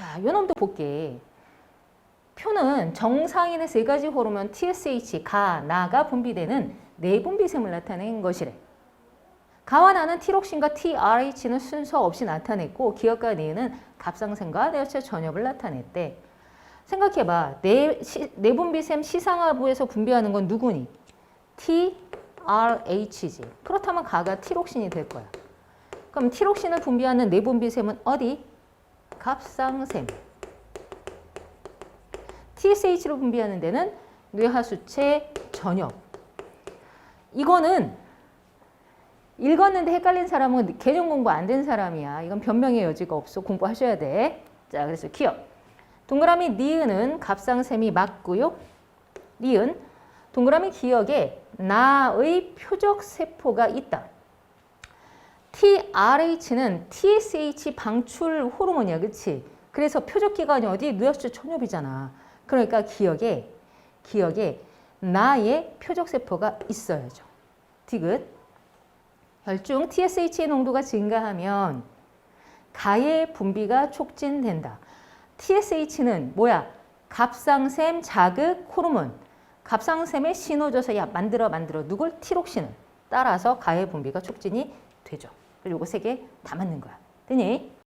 자, 요 놈도 볼게. 표는 정상인의 세 가지 호르몬 TSH, 가, 나가 분비되는 내분비샘을 나타낸 것이래. 가와 나는 티록신과 TRH는 순서 없이 나타냈고 기억과 니은은 갑상샘과 뇌하체 전엽을 나타냈대. 생각해봐. 내, 시, 내분비샘 시상하부에서 분비하는 건 누구니? TRH지. 그렇다면 가가 티록신이 될 거야. 그럼 티록신을 분비하는 내분비샘은 어디? 갑상샘. TSH로 분비하는 데는 뇌하수체 전엽. 이거는 읽었는데 헷갈린 사람은 개념 공부 안 된 사람이야. 이건 변명의 여지가 없어. 공부하셔야 돼. 자, 그래서 기억. 동그라미 니은은 갑상샘이 맞고요. 니은. 동그라미 기억에 나의 표적 세포가 있다. TRH는 TSH 방출 호르몬이야. 그치? 그래서 표적 기관이 어디? 뇌하수체 천엽이잖아. 그러니까 기억에 기억에 나의 표적 세포가 있어야죠. 디귿. 혈중 TSH의 농도가 증가하면 가의 분비가 촉진된다. TSH는 뭐야? 갑상샘 자극 호르몬. 갑상샘에 신호 줘서 야 만들어 만들어 누굴 티록신을 따라서 가의 분비가 촉진이 되죠. 요거 세 개 다 맞는 거야. 되니?